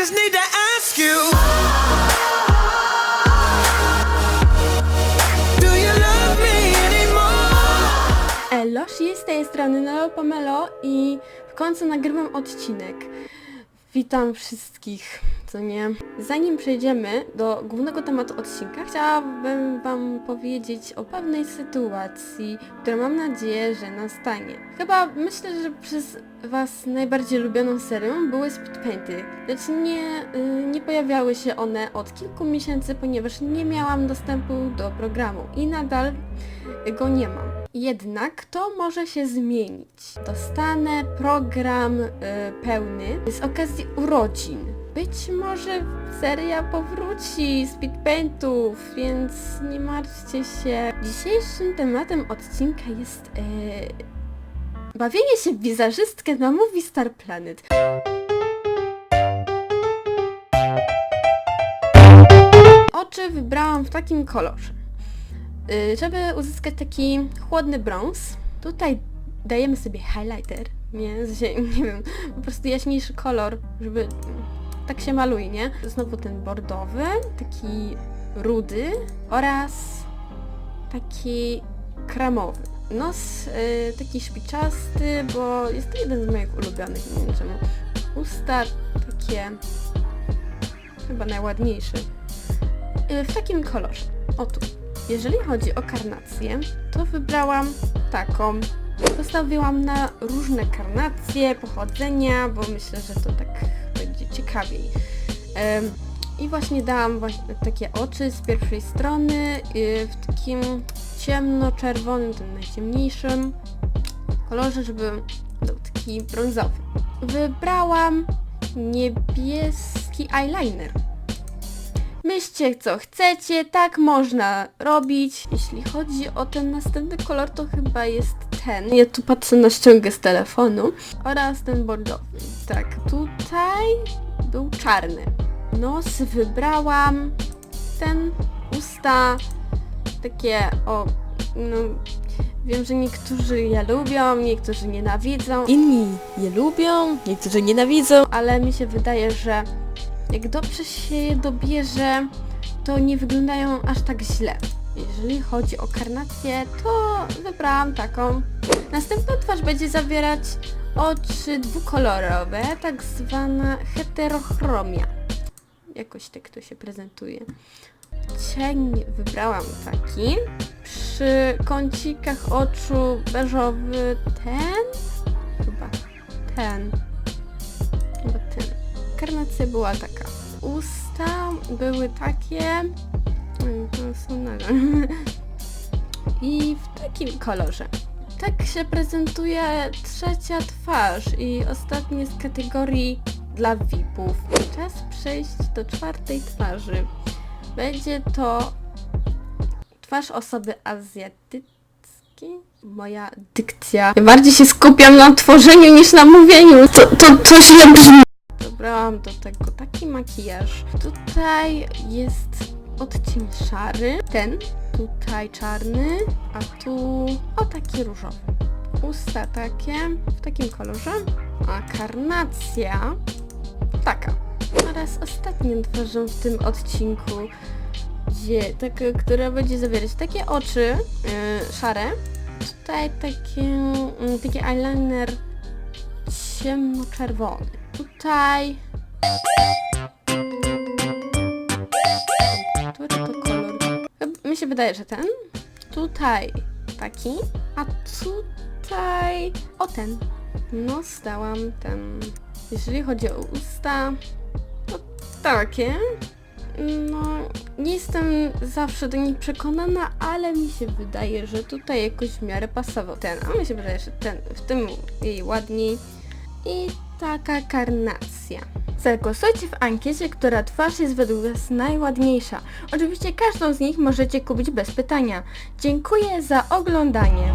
just need to ask you. Eloshi, z tej strony Nelo Pomelo i w końcu nagrywam odcinek. Witam wszystkich, co nie? Zanim przejdziemy do głównego tematu odcinka, chciałabym wam powiedzieć o pewnej sytuacji, która mam nadzieję, że nastanie. Chyba myślę, że przez was najbardziej lubioną serią były speedpainty, lecz nie, y, nie pojawiały się one od kilku miesięcy, ponieważ nie miałam dostępu do programu i nadal go nie mam. Jednak to może się zmienić. Dostanę program y, pełny z okazji urodzin. Być może seria powróci speedpaintów, więc nie martwcie się. Dzisiejszym tematem odcinka jest y, bawienie się w wizerzystkę na Movie Star Planet. Oczy wybrałam w takim kolorze. Y, żeby uzyskać taki chłodny brąz, tutaj dajemy sobie highlighter, nie, nie wiem, po prostu jaśniejszy kolor, żeby tak się maluje, nie? Znowu ten bordowy, taki rudy oraz taki kremowy. Nos y, taki szpiczasty, bo jest to jeden z moich ulubionych, nie wiem czemu. Usta takie chyba najładniejsze. Y, w takim kolorze. O tu. Jeżeli chodzi o karnację, to wybrałam taką. Postawiłam na różne karnacje, pochodzenia, bo myślę, że to tak ciekawiej. I właśnie dałam właśnie takie oczy z pierwszej strony y, w takim ciemno-czerwonym, tym najciemniejszym kolorze, żeby był taki brązowy. Wybrałam niebieski eyeliner. Myślcie co chcecie, tak można robić. Jeśli chodzi o ten następny kolor, to chyba jest ten. Ja tu patrzę na ściągę z telefonu. Oraz ten bordowy. Tak, tutaj był czarny. Nos wybrałam ten, usta, takie o, no wiem, że niektórzy je lubią, niektórzy nienawidzą. Inni je lubią, niektórzy nienawidzą, ale mi się wydaje, że jak dobrze się je dobierze, to nie wyglądają aż tak źle. Jeżeli chodzi o karnację, to wybrałam taką. Następna twarz będzie zawierać oczy dwukolorowe, tak zwana heterochromia. Jakoś tak to się prezentuje. Cień wybrałam taki. Przy kącikach oczu beżowy ten. Chyba ten. Chyba ten karnacja była taka. Usta były takie. mm, To są nadal. I w takim kolorze. Tak się prezentuje trzecia twarz i ostatnie z kategorii dla VIP-ów. Czas przejść do czwartej twarzy. Będzie to twarz osoby azjatyckiej. Moja dykcja. Ja bardziej się skupiam na tworzeniu niż na mówieniu. To, to, to źle brzmi. Dobrałam do tego taki makijaż. Tutaj jest odcień szary, ten, tutaj czarny, a tu o taki różowy. Usta takie, w takim kolorze, a karnacja taka. Oraz ostatnią twarzą w tym odcinku, gdzie, taka, która będzie zawierać takie oczy yy, szare, tutaj taki, mm, taki eyeliner ciemno-czerwony. Tutaj... wydaje, że ten. Tutaj taki, a tutaj... O ten. No, zdałam ten. Jeżeli chodzi o usta, to takie. No, nie jestem zawsze do nich przekonana, ale mi się wydaje, że tutaj jakoś w miarę pasował ten, a mi się wydaje, że ten, w tym jej ładniej. I taka karnacja. Zagłosujcie w ankiecie, która twarz jest według Was najładniejsza. Oczywiście każdą z nich możecie kupić bez pytania. Dziękuję za oglądanie.